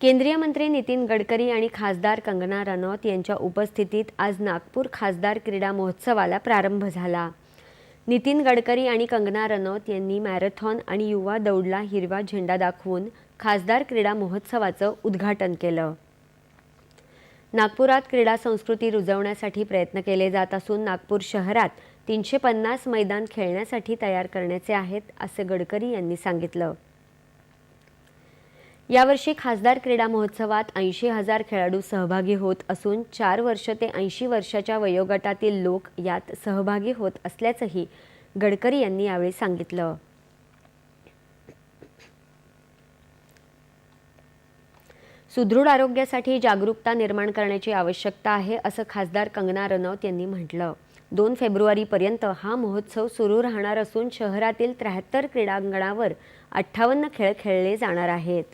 केंद्रीय मंत्री नितीन गडकरी आणि खासदार कंगना रनौत यांच्या उपस्थितीत आज नागपूर खासदार क्रीडा महोत्सवाला प्रारंभ झाला. नितीन गडकरी आणि कंगना रनौत यांनी मॅरेथॉन आणि युवा दौडला हिरवा झेंडा दाखवून खासदार क्रीडा महोत्सवाचं उद्घाटन केलं. नागपुरात क्रीडा संस्कृती रुजवण्यासाठी प्रयत्न केले जात असून नागपूर शहरात तीनशे पन्नास मैदान खेळण्यासाठी तयार करण्याचे आहेत असे गडकरी यांनी सांगितलं. यावर्षी खासदार क्रीडा महोत्सवात ऐंशी हजार खेळाडू सहभागी होत असून चार वर्ष ते ऐंशी वर्षाच्या वयोगटातील लोक यात सहभागी होत असल्याचंही गडकरी यांनी यावेळी सांगितलं. सुदृढ आरोग्यासाठी जागरूकता निर्माण करण्याची आवश्यकता आहे असं खासदार कंगना रनौत यांनी म्हटलं. दोन फेब्रुवारीपर्यंत हा महोत्सव सुरू राहणार असून शहरातील त्र्याहत्तर क्रीडांगणावर अठ्ठावन्न खेळ खेळले जाणार आहेत.